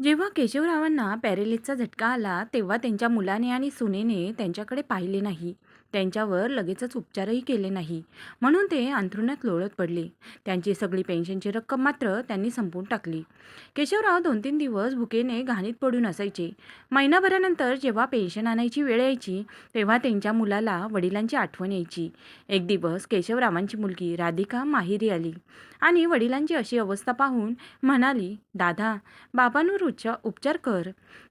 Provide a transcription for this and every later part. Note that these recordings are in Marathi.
जेव्हा केशवरावांना पॅरेलिसचा झटका आला तेव्हा त्यांच्या मुलाने आणि सुनेने त्यांच्याकडे पाहिले नाही. त्यांच्यावर लगेचच उपचारही केले नाही. म्हणून ते अंथरुणात लोळत पडले. त्यांची सगळी पेन्शनची रक्कम मात्र त्यांनी संपवून टाकली. केशवराव दोन तीन दिवस भुकेने घाणीत पडून असायचे. महिनाभरानंतर जेव्हा पेन्शन आणायची वेळ यायची तेव्हा त्यांच्या मुलाला वडिलांची आठवण यायची. एक दिवस केशवरावांची मुलगी राधिका माहेरी आली आणि वडिलांची अशी अवस्था पाहून म्हणाली दादा बाबांवर उच्चा उपचार कर.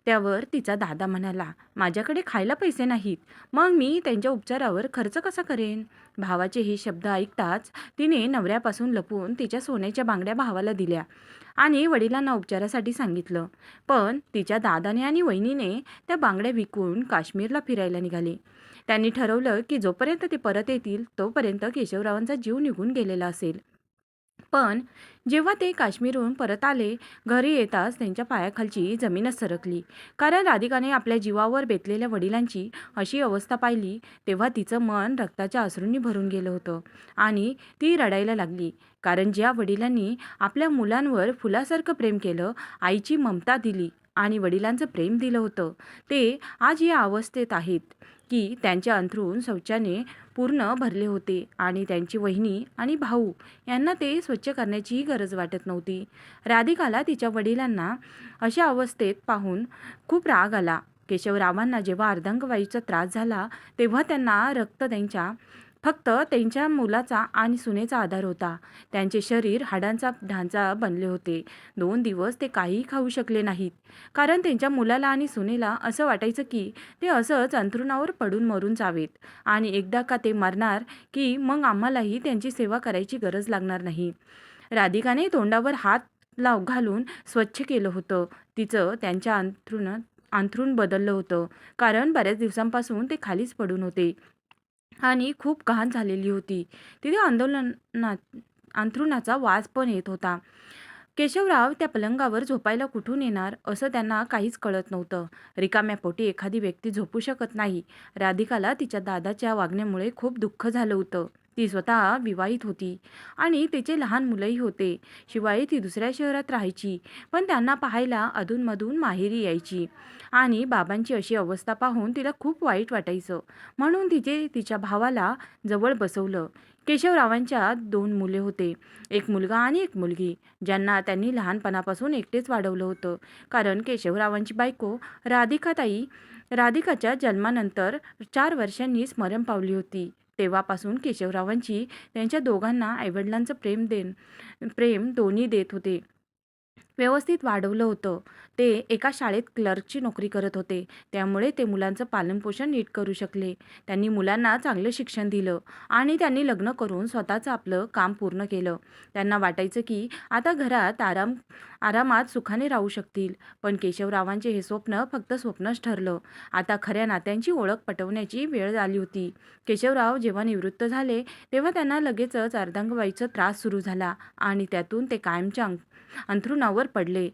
त्यावर तिचा दादा म्हणाला माझ्याकडे खायला पैसे नाहीत. मग मी त्यांच्या उपचारावर खर्च कसा करेन? भावाचे हे शब्द ऐकताच तिने नवऱ्यापासून लपून तिच्या सोन्याच्या बांगड्या भावाला दिल्या आणि वडिलांना उपचारासाठी सांगितलं. पण तिच्या दादाने आणि वहिनीने त्या बांगड्या विकून काश्मीरला फिरायला निघाले. त्यांनी ठरवलं की जोपर्यंत ते परत येतील तोपर्यंत केशवरावांचा जीव निघून गेलेला असेल. पण जेव्हा ते काश्मीरहून परत आले घरी येताच त्यांच्या पायाखालची जमीनच सरकली. कारण राधिकाने आपल्या जीवावर बेतलेल्या वडिलांची अशी अवस्था पाहिली तेव्हा तिचं मन रक्ताच्या अश्रूंनी भरून गेलं होतं आणि ती रडायला लागली. कारण ज्या वडिलांनी आपल्या मुलांवर फुलासारखं प्रेम केलं आईची ममता दिली आणि वडिलांचं प्रेम दिलं होतं ते आज या अवस्थेत आहेत. की त्यांचे अंथरूण शौचाने पूर्ण भरले होते आणि त्यांची वहिनी आणि भाऊ यांना ते स्वच्छ करण्याचीही गरज वाटत नव्हती. राधिकाला तिच्या वडिलांना अशा अवस्थेत पाहून खूप राग आला. केशवरावांना जेव्हा अर्धांगवायूचा त्रास झाला तेव्हा त्यांना रक्त त्यांच्या फक्त त्यांच्या मुलाचा आणि सुनेचा आधार होता. त्यांचे शरीर हाडांचा ढांचा बनले होते. दोन दिवस ते काहीही खाऊ शकले नाहीत. कारण त्यांच्या मुलाला आणि सुनेला असं वाटायचं की ते असंच अंथरुणावर पडून मरून जावेत. आणि एकदा का ते मरणार की मग आम्हालाही त्यांची सेवा करायची गरज लागणार नाही. राधिकाने तोंडावर हात लाव घालून स्वच्छ केलं होतं. तिचं त्यांच्या अंथरुणात अंथरूण बदललं होतं. कारण बऱ्याच दिवसांपासून ते खालीच पडून होते. आणि खूप घाण झालेली होती. तिथे आंदोलनात अंथरुणाचा वास पण येत होता. केशवराव त्या पलंगावर झोपायला कुठून येणार असं त्यांना काहीच कळत नव्हतं. रिकाम्या पोटी एखादी व्यक्ती झोपू शकत नाही. राधिकाला तिच्या दादाच्या वागण्यामुळे खूप दुःख झालं होतं. ती स्वतः विवाहित होती आणि तिचे लहान मुलंही होते. शिवाय ती दुसऱ्या शहरात राहायची पण त्यांना पाहायला अधूनमधून माहेरी यायची. आणि बाबांची अशी अवस्था पाहून तिला खूप वाईट वाटायचं. म्हणून तिचे तिच्या भावाला जवळ बसवलं. केशवरावांच्या दोन मुले होते एक मुलगा आणि एक मुलगी ज्यांना त्यांनी लहानपणापासून एकटेच वाढवलं होतं. कारण केशवरावांची बायको राधिकाताई राधिकाच्या जन्मानंतर चार वर्षांनी स्मरण पावली होती. तेव्हापासून केशवरावांची त्यांच्या दोघांना आईवडिलांचं प्रेम देन प्रेम दोन्ही देत होते. व्यवस्थित वाढवलं होतं. ते एका शाळेत क्लर्कची नोकरी करत होते. त्यामुळे ते मुलांचं पालनपोषण नीट करू शकले. त्यांनी मुलांना चांगलं शिक्षण दिलं आणि त्यांनी लग्न करून स्वतःचं आपलं काम पूर्ण केलं. त्यांना वाटायचं की आता घरात आराम आरामात सुखाने राहू शकतील. पण केशवरावांचे हे स्वप्न फक्त स्वप्नच ठरलं. आता खऱ्या नात्यांची ओळख पटवण्याची वेळ आली होती. केशवराव जेव्हा निवृत्त झाले तेव्हा त्यांना लगेचच अर्धांगवाईचा त्रास सुरू झाला आणि त्यातून ते कायमच्या अंथरुणावर पडले.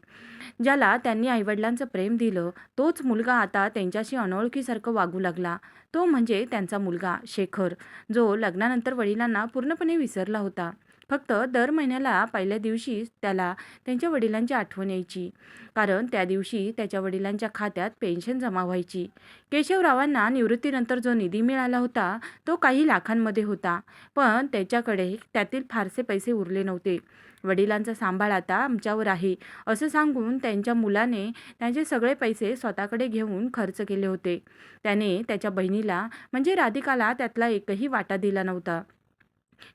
ज्याला त्यांनी आईवडिलांचं प्रेम दिलं तोच मुलगा आता त्यांच्याशी अनोळखीसारखं वागू लागला. तो म्हणजे त्यांचा मुलगा शेखर जो लग्नानंतर वडिलांना पूर्णपणे विसरला होता. फक्त दर महिन्याला पहिल्या दिवशी त्याला त्यांच्या वडिलांची आठवण यायची. कारण त्या दिवशी त्याच्या वडिलांच्या खात्यात पेन्शन जमा व्हायची. केशवरावांना निवृत्तीनंतर जो निधी मिळाला होता तो काही लाखांमध्ये होता. पण त्याच्याकडे त्यातील फारसे पैसे उरले नव्हते. वडिलांचा सांभाळ आता आमच्यावर आहे असं सांगून त्यांच्या मुलाने त्यांचे सगळे पैसे स्वतःकडे घेऊन खर्च केले होते. त्याने त्याच्या बहिणीला म्हणजे राधिकाला त्यातला एकही वाटा दिला नव्हता.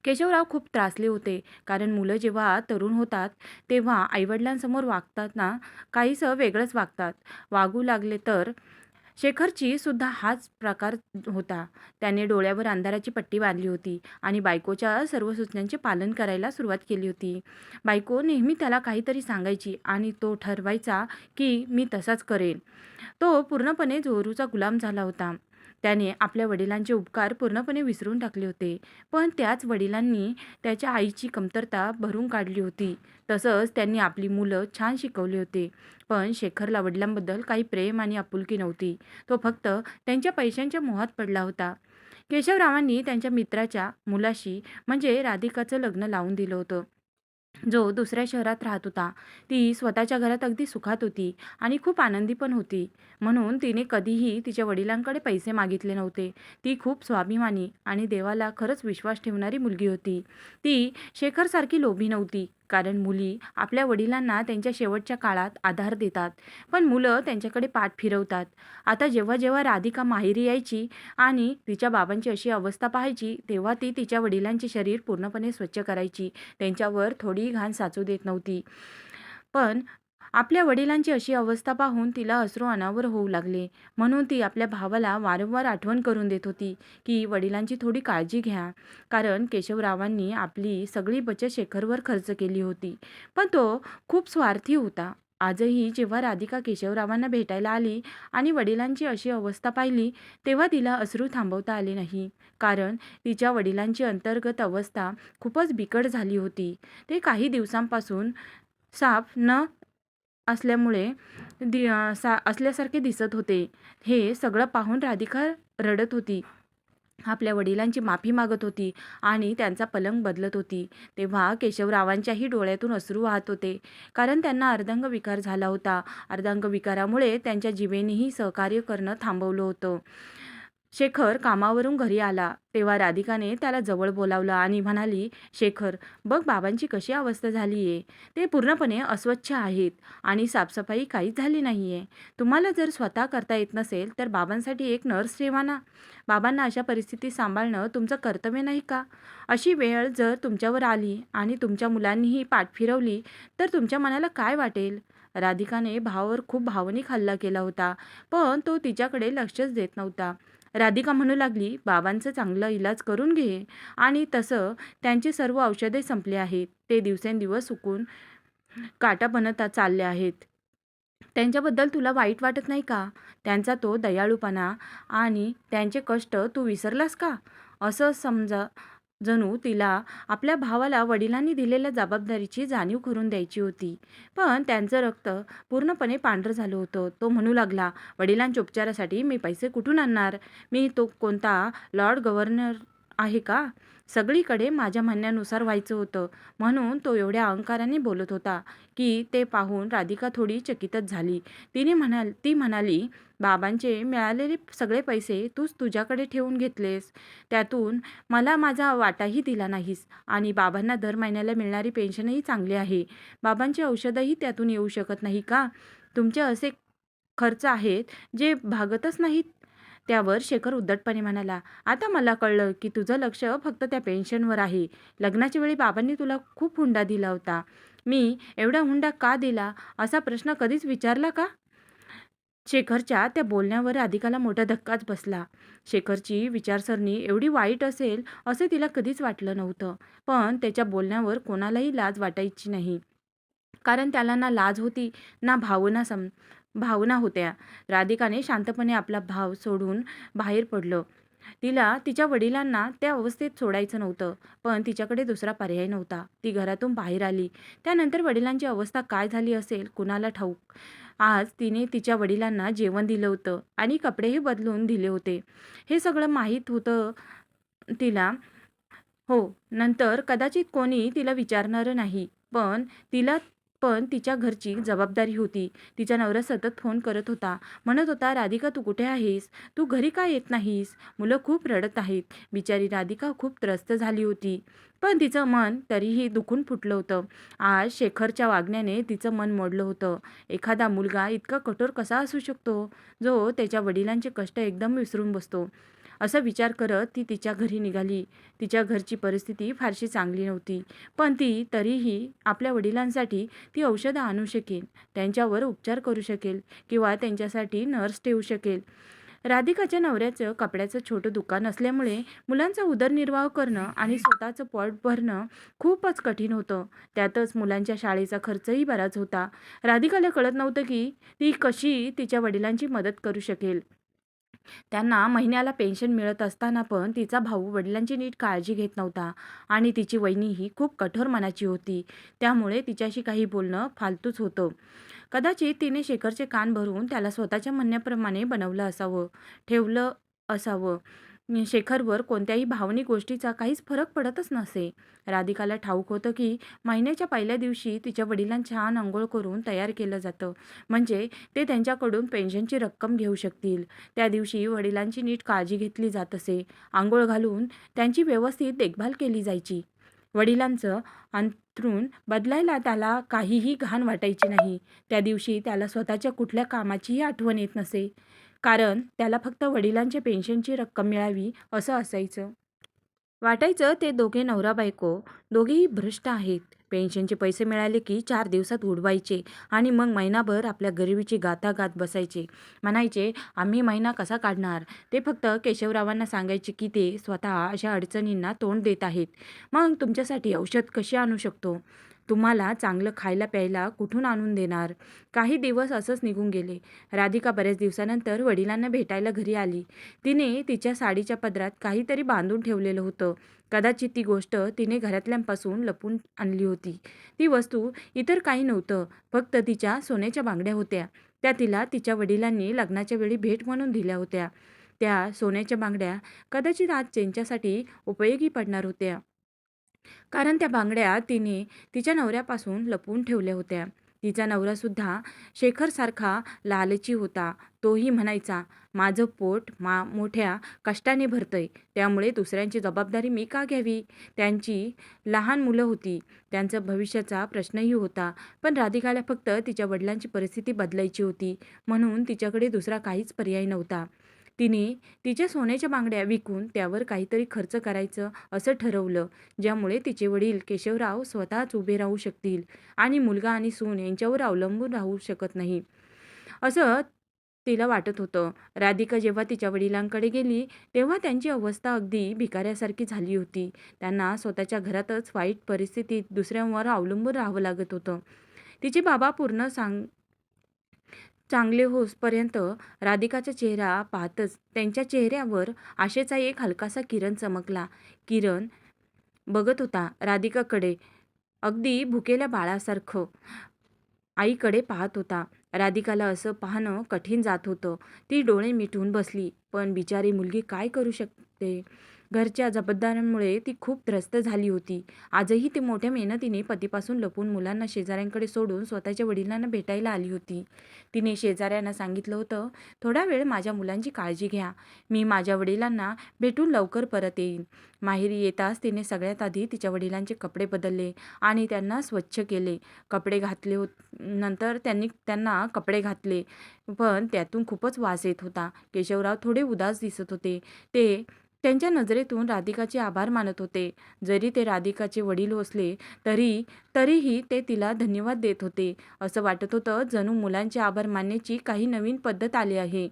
केशवराव खूप त्रासले होते कारण मुलं जेव्हा तरुण होतात तेव्हा आईवडिलांसमोर वागताना काहीसं वेगळंच वागतात. वागू लागले तर शेखरची सुद्धा हाच प्रकार होता. त्याने डोळ्यावर अंधाराची पट्टी बांधली होती आणि बायकोच्या सर्व सूचनांचे पालन करायला सुरुवात केली होती. बायको नेहमी त्याला काहीतरी सांगायची आणि तो ठरवायचा की मी तसाच करेन. तो पूर्णपणे जोरूचा गुलाम झाला होता. त्याने आपल्या वडिलांचे उपकार पूर्णपणे विसरून टाकले होते. पण त्याच वडिलांनी त्याच्या आईची कमतरता भरून काढली होती. तसंच त्यांनी आपली मुलं छान शिकवली होते. पण शेखरला वडिलांबद्दल काही प्रेम आणि आपुलकी नव्हती. तो फक्त त्यांच्या पैशांच्या मोहात पडला होता. केशवरावांनी त्यांच्या मित्राच्या मुलाशी म्हणजे राधिकाचं लग्न लावून दिलं होतं. जो दुसऱ्या शहरात राहत होता. ती स्वतःच्या घरात अगदी सुखात होती आणि खूप आनंदी पण होती. म्हणून तिने कधीही तिच्या वडिलांकडे पैसे मागितले नव्हते. ती खूप स्वाभिमानी आणि देवाला खरंच विश्वास ठेवणारी मुलगी होती. ती शेखरसारखी लोभी नव्हती. कारण मुली आपल्या वडिलांना त्यांच्या शेवटच्या काळात आधार देतात. पण मुलं त्यांच्याकडे पाठ फिरवतात. आता जेव्हा जेव्हा राधिका माहेरी यायची आणि तिच्या बाबांची अशी अवस्था पाहायची, तेव्हा ती तिच्या वडिलांचे शरीर पूर्णपणे स्वच्छ करायची. त्यांच्यावर थोडीही घाण साचू देत नव्हती. पण आपल्या वडिलांची अशी अवस्था पाहून तिला अश्रू अनावर होऊ लागले. म्हणून ती आपल्या भावाला वारंवार आठवण करून देत होती की वडिलांची थोडी काळजी घ्या. कारण केशवरावांनी आपली सगळी बचत शेखरवर खर्च केली होती. पण तो खूप स्वार्थी होता. आजही जेव्हा राधिका केशवरावांना भेटायला आली आणि वडिलांची अशी अवस्था पाहिली, तेव्हा तिला अश्रू थांबवता आले नाही. कारण तिच्या वडिलांची अंतर्गत अवस्था खूपच बिकट झाली होती. ते काही दिवसांपासून साफ न असल्यामुळे दि सा असल्यासारखे दिसत होते. हे सगळं पाहून राधिका रडत होती. आपल्या वडिलांची माफी मागत होती आणि त्यांचा पलंग बदलत होती. तेव्हा केशवरावांच्याही डोळ्यातून अश्रू वाहत होते. कारण त्यांना अर्धांग विकार झाला होता. अर्धांग विकारामुळे त्यांच्या जीवेनेही सहकार्य करणं थांबवलं होतं. शेखर कामावरून घरी आला तेव्हा राधिकाने त्याला जवळ बोलावलं आणि म्हणाली, शेखर, बघ बाबांची कशी अवस्था झाली आहे. ते पूर्णपणे अस्वच्छ आहेत आणि साफसफाई काहीच झाली नाही आहे. तुम्हाला जर स्वतः करता येत नसेल तर बाबांसाठी एक नर्स ठेवा ना. बाबांना अशा परिस्थिती सांभाळणं तुमचं कर्तव्य नाही का? अशी वेळ जर तुमच्यावर आली आणि तुमच्या मुलांनीही पाठ फिरवली तर तुमच्या मनाला काय वाटेल? राधिकाने भावावर खूप भावनिक हल्ला केला होता. पण तो तिच्याकडे लक्षच देत नव्हता. राधिका म्हणू लागली, बाबांचं चांगलं इलाज करून घे आणि तसं त्यांची सर्व औषधे संपली आहेत. ते दिवसेंदिवस सुकून काटा बनत चालले आहेत. त्यांच्याबद्दल तुला वाईट वाटत नाही का? त्यांचा तो दयाळूपणा आणि त्यांचे कष्ट तू विसरलास का? असं समजा जणू तिला आपल्या भावाला वडिलांनी दिलेल्या जबाबदारीची जाणीव करून द्यायची होती. पण त्यांचं रक्त पूर्णपणे पांढरं झालं होतं. तो म्हणू लागला, वडिलांच्या उपचारासाठी मी पैसे कुठून आणणार? मी तो कोणता लॉर्ड गव्हर्नर आहे का? सगळीकडे माझ्या म्हणण्यानुसार व्हायचं होतं. म्हणून तो एवढ्या अहंकाराने बोलत होता की ते पाहून राधिका थोडी चकितच झाली. तिने म्हणाल ती म्हणाली, बाबांचे मिळालेले सगळे पैसे तूच तुझ्याकडे ठेवून घेतलेस. त्यातून मला माझा वाटाही दिला नाहीस आणि बाबांना दर महिन्याला मिळणारी पेन्शनही चांगली आहे. बाबांची औषधंही त्यातून येऊ शकत नाही का? तुमचे असे खर्च आहेत जे भागतच नाहीत. त्यावर शेखर उद्धटपणे म्हणाला, आता मला कळलं की तुझं लक्ष फक्त त्या पेन्शनवर आहे. लग्नाच्या वेळी बाबांनी तुला खूप हुंडा दिला होता. मी एवढा हुंडा का दिला असा प्रश्न कधीच विचारला का? शेखरच्या त्या बोलण्यावर राधिकाला मोठा धक्काच बसला. शेखरची विचारसरणी एवढी वाईट असेल असं तिला कधीच वाटलं नव्हतं. पण त्याच्या बोलण्यावर कोणालाही लाज वाटायची नाही. कारण त्याला ना लाज होती ना भावना सम भावना होत्या. राधिकाने शांतपणे आपला भाव सोडून बाहेर पडलं. तिला तिच्या वडिलांना त्या अवस्थेत सोडायचं नव्हतं. पण तिच्याकडे दुसरा पर्याय नव्हता. ती घरातून बाहेर आली. त्यानंतर वडिलांची अवस्था काय झाली असेल कुणाला ठाऊक. आज तिने तिच्या वडिलांना जेवण दिलं होतं आणि कपडेही बदलून दिले होते. हे सगळं माहीत होतं तिला. हो, नंतर कदाचित कोणी तिला विचारणारं नाही. पण तिला पण तिच्या घरची जबाबदारी होती. तिचा नवरा सतत फोन करत होता. म्हणत होता, राधिका तू कुठे आहेस? तू घरी का येत नाहीस? मुलं खूप रडत आहेत. बिचारी राधिका खूप त्रस्त झाली होती. पण तिचं मन तरीही दुखून फुटलं होतं. आज शेखरच्या वागण्याने तिचं मन मोडलं होतं. एखादा मुलगा इतका कठोर कसा असू शकतो, जो त्याच्या वडिलांचे कष्ट एकदम विसरून बसतो? असा विचार करत ती तिच्या घरी निघाली. तिच्या घरची परिस्थिती फारशी चांगली नव्हती. पण ती तरीही आपल्या वडिलांसाठी ती औषधं आणू शकेल, त्यांच्यावर उपचार करू शकेल किंवा त्यांच्यासाठी नर्स ठेवू शकेल. राधिकाच्या नवऱ्याचं कपड्याचं छोटं दुकान असल्यामुळे मुलांचा उदरनिर्वाह करणं आणि स्वतःचं पोट भरणं खूपच कठीण होतं. त्यातच मुलांच्या शाळेचा खर्चही बराच होता. राधिकाला कळत नव्हतं की ती कशी तिच्या वडिलांची मदत करू शकेल. त्यांना महिन्याला पेन्शन मिळत असताना पण तिचा भाऊ वडिलांची नीट काळजी घेत नव्हता आणि तिची वहिनीही खूप कठोर मनाची होती. त्यामुळे तिच्याशी काही बोलणं फालतूच होतं. कदाचित तिने शेखरचे कान भरून त्याला स्वतःच्या म्हणण्याप्रमाणे बनवलं असावं, ठेवलं असावं. शेखरवर कोणत्याही भावनिक गोष्टीचा काहीच फरक पडतच नसे. राधिकाला ठाऊक होतं की महिन्याच्या पहिल्या दिवशी तिच्या वडिलांना छान अंघोळ करून तयार केलं जातं. म्हणजे ते त्यांच्याकडून पेन्शनची रक्कम घेऊ शकतील. त्या दिवशी वडिलांची नीट काळजी घेतली जात असे. आंघोळ घालून त्यांची व्यवस्थित देखभाल केली जायची. वडिलांचं अंथरूण बदलायला त्याला काहीही घाण वाटायची नाही. त्या दिवशी त्याला स्वतःच्या कुठल्या कामाचीही आठवण येत नसे. कारण त्याला फक्त वडिलांच्या पेन्शनची रक्कम मिळावी असं असायचं. वाटायचं ते दोघे नवरा बायको दोघेही भ्रष्ट आहेत. पेन्शनचे पैसे मिळाले की चार दिवसात उडवायचे आणि मग महिनाभर आपल्या गरिबीची गाथा गात बसायचे. म्हणायचे आम्ही महिना कसा काढणार? ते फक्त केशवरावांना सांगायचे की ते स्वतः अशा अडचणींना तोंड देत आहेत. मग तुमच्यासाठी औषध कशी आणू शकतो? तुम्हाला चांगलं खायला प्यायला कुठून आणून देणार? काही दिवस असंच निघून गेले. राधिका बऱ्याच दिवसानंतर वडिलांना भेटायला घरी आली. तिने तिच्या साडीच्या पदरात काहीतरी बांधून ठेवलेलं होतं. कदाचित ती गोष्ट तिने घरातल्यांपासून लपून आणली होती. ती वस्तू इतर काही नव्हतं फक्त तिच्या सोन्याच्या बांगड्या होत्या. त्या तिला तिच्या वडिलांनी लग्नाच्या वेळी भेट म्हणून दिल्या होत्या. त्या सोन्याच्या बांगड्या कदाचित आज त्यांच्यासाठी उपयोगी पडणार होत्या. कारण त्या बांगड्या तिने तिच्या नवऱ्यापासून लपवून ठेवल्या होत्या. तिचा नवरासुद्धा शेखरसारखा लालची होता. तोही म्हणायचा माझं पोट मा मोठ्या कष्टाने भरतंय. त्यामुळे दुसऱ्यांची जबाबदारी मी का घ्यावी? त्यांची लहान मुलं होती. त्यांचं भविष्याचा प्रश्नही होता. पण राधिकाला फक्त तिच्या वडिलांची परिस्थिती बदलायची होती. म्हणून तिच्याकडे दुसरा काहीच पर्याय नव्हता. तिने तिच्या सोन्याच्या बांगड्या विकून त्यावर काहीतरी खर्च करायचं असं ठरवलं ज्यामुळे तिचे वडील केशवराव स्वतःच उभे राहू शकतील आणि मुलगा आणि सून यांच्यावर अवलंबून राहू शकत नाही. असं तिला वाटत होतं. राधिका जेव्हा तिच्या वडिलांकडे गेली तेव्हा त्यांची अवस्था अगदी भिकाऱ्यासारखी झाली होती. त्यांना स्वतःच्या घरातच वाईट परिस्थितीत दुसऱ्यांवर अवलंबून राहावं लागत होतं. तिचे बाबा पूर्ण सांग चांगले होसपर्यंत राधिकाचा चेहरा पाहतच त्यांच्या चेहऱ्यावर आशेचा एक हलकासा किरण चमकला. किरण बघत होता राधिकाकडे. अगदी भुकेल्या बाळासारखं आईकडे पाहत होता. राधिकाला असं पाहणं कठीण जात होतं. ती डोळे मिटून बसली. पण बिचारी मुलगी काय करू शकते? घरच्या जबाबदाऱ्यांमुळे ती खूप त्रस्त झाली होती. आजही ती मोठ्या मेहनतीने पतीपासून लपून मुलांना शेजाऱ्यांकडे सोडून स्वतःच्या वडिलांना भेटायला आली होती. तिने शेजाऱ्यांना सांगितलं होतं थोडा वेळ माझ्या मुलांची काळजी घ्या. मी माझ्या वडिलांना भेटून लवकर परत येईन. माहेरी येताच तिने सगळ्यात आधी तिच्या वडिलांचे कपडे बदलले आणि त्यांना स्वच्छ केले. कपडे घातले होत नंतर त्यांनी त्यांना कपडे घातले. पण त्यातून खूपच वास येत होता. केशवराव थोडे उदास दिसत होते. ते त्यांच्या नजरेतून राधिकाचे आभार मानत होते. जरी ते राधिकाचे वडील असले तरी तरीही ते तिला धन्यवाद देत होते. असं वाटत होतं जणू मुलांचे आभार मानण्याची काही नवीन पद्धत आली आहे.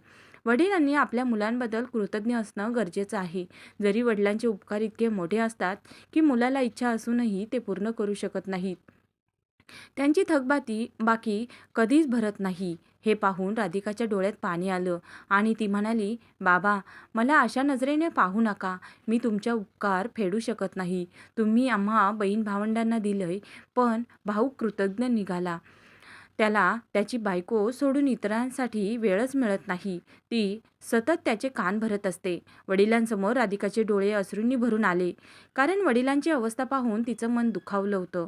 वडिलांनी आपल्या मुलांबद्दल कृतज्ञ असणं गरजेचं आहे. जरी वडिलांचे उपकार इतके मोठे असतात की मुलाला इच्छा असूनही ते पूर्ण करू शकत नाहीत. त्यांची थकबाती बाकी कधीच भरत नाही. हे पाहून राधिकाच्या डोळ्यात पाणी आलं आणि ती म्हणाली बाबा मला अशा नजरेने पाहू नका. मी तुमच्या उपकार फेडू शकत नाही. तुम्ही आम्हा बहीण भावंडांना दिलंय पण भाऊ कृतज्ञ निघाला. त्याला त्याची बायको सोडून इतरांसाठी वेळच मिळत नाही. ती सतत त्याचे कान भरत असते. वडिलांसमोर राधिकाचे डोळे अश्रूंनी भरून आले. कारण वडिलांची अवस्था पाहून तिचं मन दुखावलं होतं.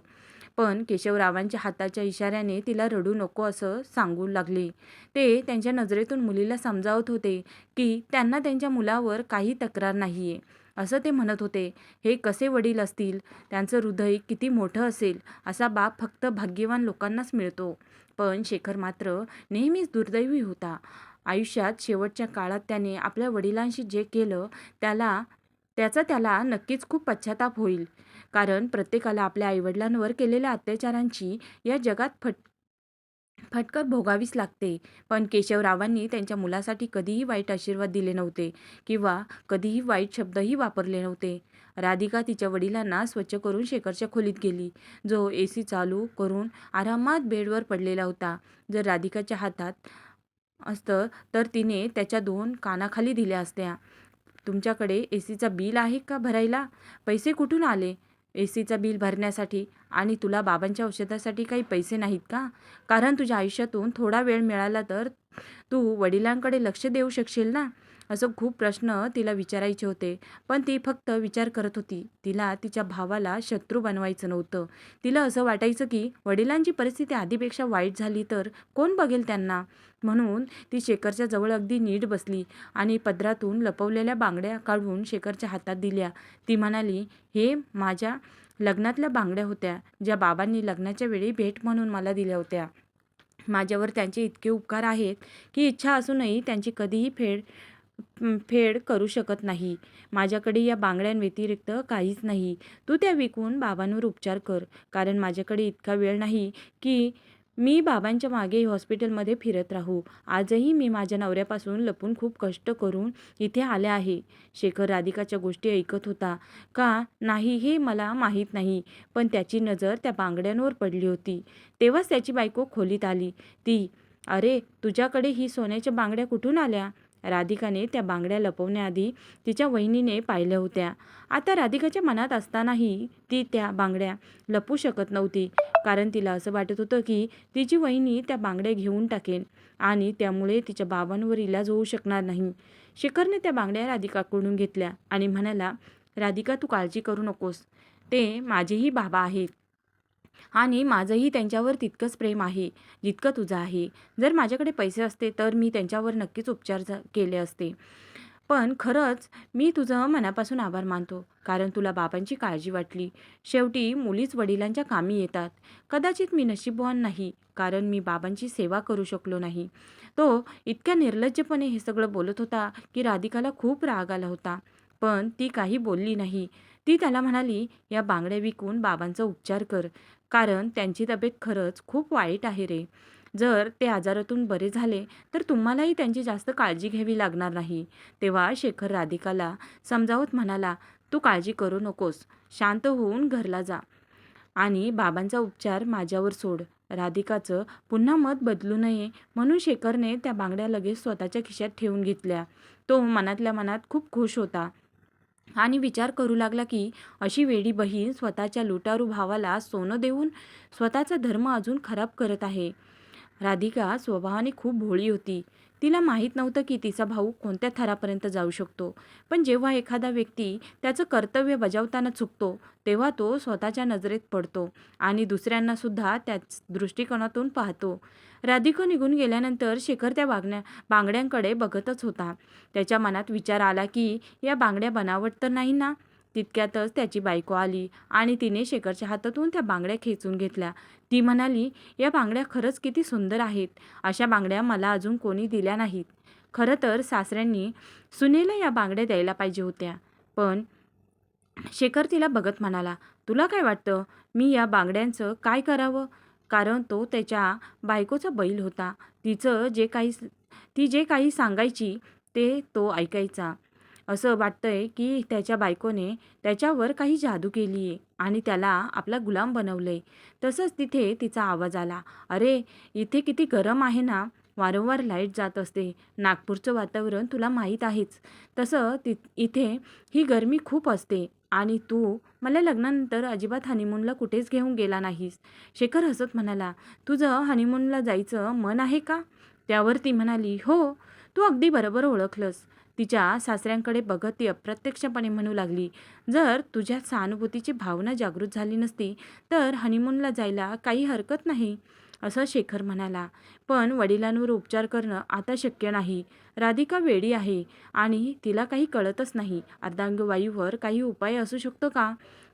पण केशवरावांच्या हाताच्या इशाऱ्याने तिला रडू नको असं सांगू लागले. ते त्यांच्या नजरेतून मुलीला समजावत होते की त्यांना त्यांच्या मुलावर काही तक्रार नाही आहे असं ते म्हणत होते. हे कसे वडील असतील? त्यांचं हृदय किती मोठं असेल? असा बाप फक्त भाग्यवान लोकांनाच मिळतो. पण शेखर मात्र नेहमीच दुर्दैवी होता. आयुष्यात शेवटच्या काळात त्याने आपल्या वडिलांशी जे केलं त्याला त्याचा त्याला नक्कीच खूप पश्चाताप होईल. कारण प्रत्येकाला आपल्या आईवडिलांवर केलेल्या अत्याचारांची या जगात फट फटकर भोगावीच लागते. पण केशवरावांनी त्यांच्या मुलासाठी कधीही वाईट आशीर्वाद दिले नव्हते किंवा कधीही वाईट शब्दही वापरले नव्हते. राधिका तिच्या वडिलांना स्वच्छ करून शेखरच्या खोलीत गेली. जो ए सी चालू करून आरामात बेडवर पडलेला होता. जर राधिकाच्या हातात असतं तर तिने त्याच्या दोन कानाखाली दिल्या असत्या. तुमच्याकडे ए सीचा बिल आहे का भरायला? पैसे कुठून आले? ए सीचा बिल भरण्यासाठी आणि तुला बाबांच्या औषधासाठी काही पैसे नाहीत का? कारण तुझ्या आयुष्यातून थोडा वेळ मिळाला तर तू वडिलांकडे लक्ष देऊ शकशील ना? असं खूप प्रश्न तिला विचारायचे होते. पण ती फक्त विचार करत होती. तिला तिच्या भावाला शत्रू बनवायचं नव्हतं. तिला असं वाटायचं की वडिलांची परिस्थिती आधीपेक्षा वाईट झाली तर कोण बघेल त्यांना? म्हणून ती शेखरच्या जवळ अगदी नीट बसली आणि पदरातून लपवलेल्या बांगड्या काढून शेखरच्या हातात दिल्या. ती म्हणाली हे माझ्या लग्नातल्या बांगड्या होत्या ज्या बाबांनी लग्नाच्या वेळी भेट म्हणून मला दिल्या होत्या. माझ्यावर त्यांचे इतके उपकार आहेत की इच्छा असूनही त्यांची कधीही फेड फेड करू शकत नाही. माझ्याकडे या बांगड्यांव्यतिरिक्त काहीच नाही. तू त्या विकून बाबांवर उपचार कर. कारण माझ्याकडे इतका वेळ नाही की मी बाबांच्या मागे हॉस्पिटलमध्ये फिरत राहू. आजही मी माझ्या नवऱ्यापासून लपून खूप कष्ट करून इथे आले आहे. शेखर राधिकाच्या गोष्टी ऐकत होता. का नाही हे मला माहीत नाही. पण त्याची नजर त्या बांगड्यांवर पडली होती. तेव्हाच त्याची बायको खोलीत आली. ती अरे तुझ्याकडे ही सोन्याच्या बांगड्या कुठून आल्या? राधिकाने त्या बांगड्या लपवण्याआधी तिच्या वहिनीने पाहिल्या होत्या. आता राधिकाच्या मनात असतानाही ती त्या बांगड्या लपू शकत नव्हती कारण तिला असं वाटत होतं की तिची वहिनी त्या बांगड्या घेऊन टाकेल आणि त्यामुळे तिच्या बाबांवर इलाज होऊ शकणार नाही. शेखरने त्या बांगड्या राधिकाकडून घेतल्या आणि म्हणाला राधिका तू काळजी करू नकोस. ते माझेही बाबा आहेत. आणि माझंही त्यांच्यावर तितकंच प्रेम आहे जितकं तुझं आहे. जर माझ्याकडे पैसे असते तर मी त्यांच्यावर नक्कीच उपचार केले असते. पण खरंच मी तुझं मनापासून आभार मानतो कारण तुला बाबांची काळजी वाटली. शेवटी मुलीच वडिलांच्या कामी येतात. कदाचित मी नशीबवान नाही कारण मी बाबांची सेवा करू शकलो नाही. तो इतक्या निर्लज्जपणे हे सगळं बोलत होता की राधिकाला खूप राग आला होता. पण ती काही बोलली नाही. ती त्याला म्हणाली या बांगड्या विकून बाबांचा उपचार कर. कारण त्यांची तब्येत खरंच खूप वाईट आहे रे. जर ते आजारातून बरे झाले तर तुम्हालाही त्यांची जास्त काळजी घ्यावी लागणार नाही. तेव्हा शेखर राधिकाला समजावत म्हणाला तू काळजी करू नकोस. शांत होऊन घरला जा. आणि बाबांचा उपचार माझ्यावर सोड. राधिकाचं पुन्हा मत बदलू नये म्हणून शेखरने त्या बांगड्या लगेच स्वतःच्या खिशात ठेवून घेतल्या. तो मनातल्या मनात खूप खुश होता. आणि विचार करू लागला की अशी वेडी बहीण स्वतःच्या लुटारू भावाला सोनं देऊन स्वतःचा धर्म अजून खराब करत आहे. राधिका स्वभावाने खूप भोळी होती. तिला माहीत नव्हतं की तिचा भाऊ कोणत्या थरापर्यंत जाऊ शकतो. पण जेव्हा एखादा व्यक्ती त्याचं कर्तव्य बजावताना चुकतो तेव्हा तो स्वतःच्या नजरेत पडतो आणि दुसऱ्यांनासुद्धा त्याच दृष्टिकोनातून पाहतो. राधिका निघून गेल्यानंतर शेखर त्या बांगण्या बांगड्यांकडे बघतच होता. त्याच्या मनात विचार आला की या बांगड्या बनावट तर नाही ना? तितक्यातच त्याची बायको आली आणि तिने शेखरच्या हातातून त्या बांगड्या खेचून घेतल्या. ती म्हणाली या बांगड्या खरंच किती सुंदर आहेत. अशा बांगड्या मला अजून कोणी दिल्या नाहीत. खरं तर सासऱ्यांनी सुनेला या बांगड्या द्यायला पाहिजे होत्या. पण शेखर तिला बघत म्हणाला तुला काय वाटतं? मी या बांगड्यांचं काय करावं? कारण तो त्याच्या बायकोचा बैल होता. तिचं जे काही ती जे काही सांगायची ते तो ऐकायचा. असं वाटतंय की त्याच्या बायकोने त्याच्यावर काही जादू केली आहे आणि त्याला आपला गुलाम बनवलं आहे तसंच तिथे तिचा आवाज आला. अरे इथे किती गरम आहे ना? वारंवार लाइट जात असते. नागपूरचं वातावरण तुला माहीत आहेच. तसं ति इथे ही गरमी खूप असते. आणि तू मला लग्नानंतर अजिबात हनीमूनला कुठेच घेऊन गेला नाहीस. शेखर हसत म्हणाला तुझं हनीमूनला जायचं मन आहे का? त्यावर ती म्हणाली हो. तू अगदी बरोबर ओळखलंस. तिच्या सासऱ्यांकडे बघत ती अप्रत्यक्षपणे म्हणू लागली जर तुझ्यात सहानुभूतीची भावना जागृत झाली नसती तर हनीमूनला जायला काही हरकत नाही असं शेखर म्हणाला. पण वडिलांवर उपचार करणं आता शक्य नाही. राधिका वेडी आहे आणि तिला काही कळतच नाही. अर्धांगवायूवर काही उपाय असू शकतो का?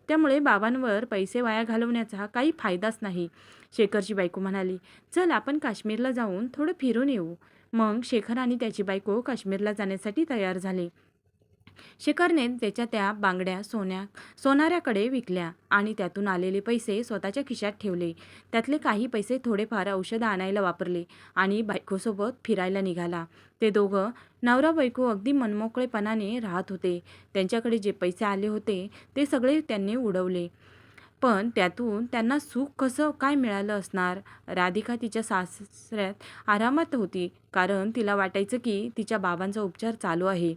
त्यामुळे बाबांवर पैसे वाया घालवण्याचा काही फायदाच नाही शेखरची बायको म्हणाली. चल आपण काश्मीरला जाऊन थोडं फिरून येऊ. मग शेखर आणि त्याची बायको काश्मीरला जाण्यासाठी तयार झाले. शेखरने त्याच्या त्या बांगड्या सोन्या सोनाऱ्याकडे विकल्या आणि त्यातून आलेले पैसे स्वतःच्या खिशात ठेवले. त्यातले काही पैसे थोडेफार औषधं आणायला वापरले आणि बायकोसोबत फिरायला निघाला. ते दोघं नवरा बायको अगदी मनमोकळेपणाने राहत होते. त्यांच्याकडे जे पैसे आले होते ते सगळे त्यांनी उडवले. पण त्यातून त्यांना सुख कसं काय मिळालं असणार? राधिका तिच्या सासऱ्यात आरामात होती कारण तिला वाटायचं की तिच्या बाबांचा उपचार चालू आहे.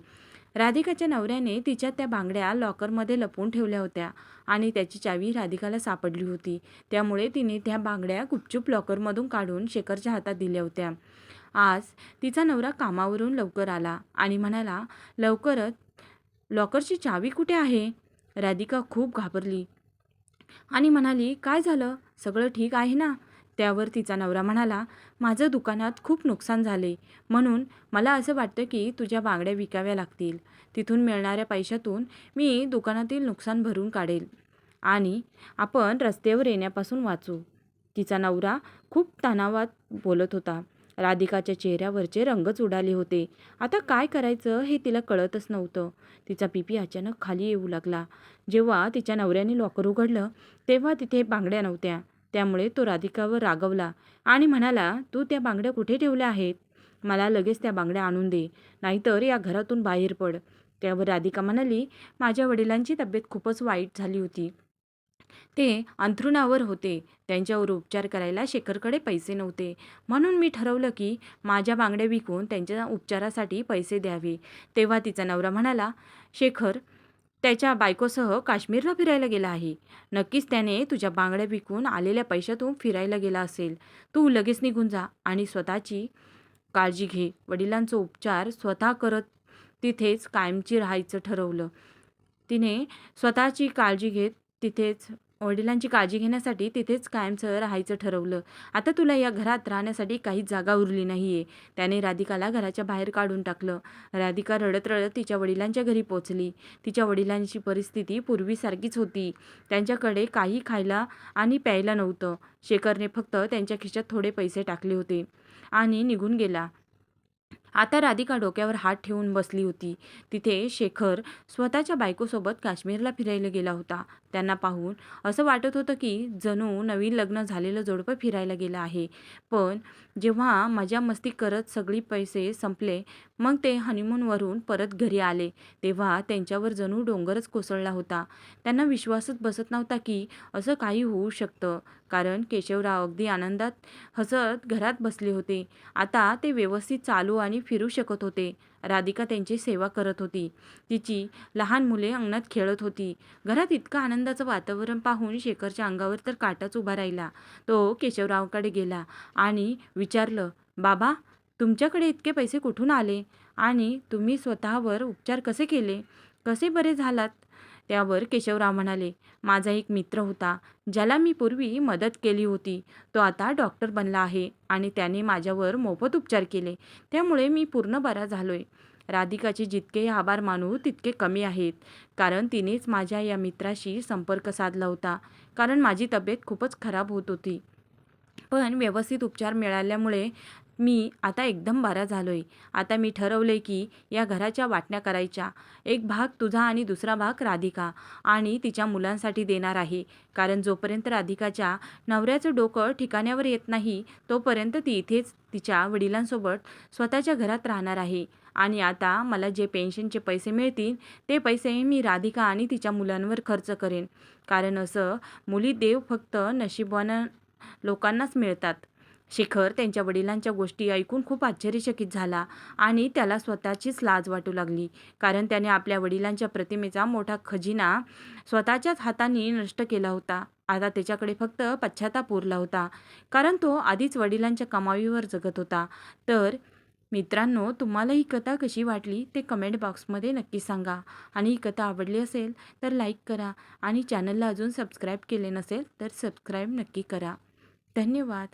राधिकाच्या नवऱ्याने तिच्या त्या बांगड्या लॉकरमध्ये लपवून ठेवल्या होत्या आणि त्याची चावी राधिकाला सापडली होती. त्यामुळे तिने त्या बांगड्या गुपचूप लॉकरमधून काढून शेखरच्या हातात दिल्या होत्या. आज तिचा नवरा कामावरून लवकर आला आणि म्हणाला लवकरच लॉकरची चावी कुठे आहे? राधिका खूप घाबरली. आणि म्हणाली काय झालं? सगळं ठीक आहे ना? त्यावर तिचा नवरा म्हणाला माझं दुकानात खूप नुकसान झाले. म्हणून मला असं वाटतं की तुझ्या बांगड्या विकाव्या लागतील. तिथून मिळणाऱ्या पैशातून मी दुकानातील नुकसान भरून काढेल. आणि आपण रस्त्यावर येण्यापासून वाचू. तिचा नवरा खूप तणावात बोलत होता. राधिकाच्या चेहऱ्यावरचे रंगच उडाले होते. आता काय करायचं हे तिला कळतच नव्हतं. तिचा पिपी अचानक खाली येऊ लागला. जेव्हा तिच्या नवऱ्याने लॉकर उघडलं तेव्हा तिथे बांगड्या नव्हत्या. त्यामुळे तो राधिकावर रागवला आणि म्हणाला तू त्या बांगड्या कुठे ठेवल्या आहेत? मला लगेच त्या बांगड्या आणून दे. नाहीतर या घरातून बाहेर पड. त्यावर राधिका म्हणाली माझ्या वडिलांची तब्येत खूपच वाईट झाली होती. ते अंथरुणावर होते. त्यांच्यावर उपचार करायला शेखरकडे पैसे नव्हते. म्हणून मी ठरवलं की माझ्या बांगड्या विकून त्यांच्या उपचारासाठी पैसे द्यावे. तेव्हा तिचा नवरा म्हणाला शेखर त्याच्या बायकोसह काश्मीरला फिरायला गेला आहे. नक्कीच त्याने तुझ्या बांगड्या विकून आलेल्या पैशातून फिरायला गेला असेल. तू लगेच निघून जा आणि स्वतःची काळजी घे वडिलांचा उपचार स्वतः करत तिथेच कायमची राहायचं ठरवलं. तिने स्वतःची काळजी घेत तिथेच वडिलांची काळजी घेण्यासाठी तिथेच कायमचं राहायचं ठरवलं. आता तुला या घरात राहण्यासाठी काहीच जागा उरली नाही आहे त्याने राधिकाला घराच्या बाहेर काढून टाकलं. राधिका रडत रडत तिच्या वडिलांच्या घरी पोचली तिच्या वडिलांची परिस्थिती पूर्वीसारखीच होती. त्यांच्याकडे काही खायला आणि प्यायला नव्हतं. शेखरने फक्त त्यांच्या खिशात थोडे पैसे टाकले होते. आणि निघून गेला. आता राधिका डोक्यावर हात ठेवून बसली होती. तिथे शेखर स्वतःच्या बायकोसोबत काश्मीरला फिरायला गेला होता. त्यांना पाहून असं वाटत होतं की जणू नवीन लग्न झालेलं जोडपं फिरायला गेलं आहे. पण जेव्हा मजा मस्ती करत सगळी पैसे संपले मग ते हनीमूनवरून परत घरी आले. तेव्हा त्यांच्यावर जणू डोंगरच कोसळला होता. त्यांना विश्वासच बसत नव्हता की असं काही होऊ शकतं. कारण केशवराव अगदी आनंदात हसत घरात बसले होते. आता ते व्यवस्थित चालू आणि फिरू शकत होते. राधिका त्यांची सेवा करत होती. तिची लहान मुले अंगणात खेळत होती. घरात इतकं आनंदाचं वातावरण पाहून शेखरच्या अंगावर तर काटाच उभा राहिला. तो केशवरावकडे गेला आणि विचारलं बाबा तुमच्याकडे इतके पैसे कुठून आले? आणि तुम्ही स्वतःवर उपचार कसे केले? कसे बरे झालात? त्यावर केशवराव म्हणाले माझा एक मित्र होता ज्याला मी पूर्वी मदत केली होती तो आता डॉक्टर बनला आहे आणि त्याने माझ्यावर मोफत उपचार केले. त्यामुळे मी पूर्ण बरा झालोय. राधिकाचे जितके आभार मानू तितके कमी आहेत. कारण तिनेच माझ्या या मित्राशी संपर्क साधला होता. कारण माझी तब्येत खूपच खराब होत होती. पण व्यवस्थित उपचार मिळाल्यामुळे मी आता एकदम बारा झालो आहे आता मी ठरवले की या घराच्या वाटण्या करायच्या. एक भाग तुझा आणि दुसरा भाग राधिका आणि तिच्या मुलांसाठी देणार आहे. कारण जोपर्यंत राधिकाच्या नवऱ्याचं डोकं ठिकाण्यावर येत नाही तोपर्यंत ती इथेच तिच्या वडिलांसोबत स्वतःच्या घरात राहणार आहे. आणि आता मला जे पेन्शनचे पैसे मिळतील ते पैसे मी राधिका आणि तिच्या मुलांवर खर्च करेन. कारण असं मुली देव फक्त नशिबवान लोकांनाच मिळतात. शेखर त्यांच्या वडिलांच्या गोष्टी ऐकून खूप आश्चर्यचकित झाला आणि त्याला स्वतःचीच लाज वाटू लागली. कारण त्याने आपल्या वडिलांच्या प्रतिमेचा मोठा खजिना स्वतःच्याच हाताने नष्ट केला होता. आता त्याच्याकडे फक्त पश्चाताप उरला होता. कारण तो आधीच वडिलांच्या कमावीवर जगत होता. तर मित्रांनो तुम्हाला ही कथा कशी वाटली ते कमेंट बॉक्समध्ये नक्की सांगा. आणि ही कथा आवडली असेल तर लाईक करा आणि चॅनलला अजून सबस्क्राईब केले नसेल तर सबस्क्राईब नक्की करा. धन्यवाद.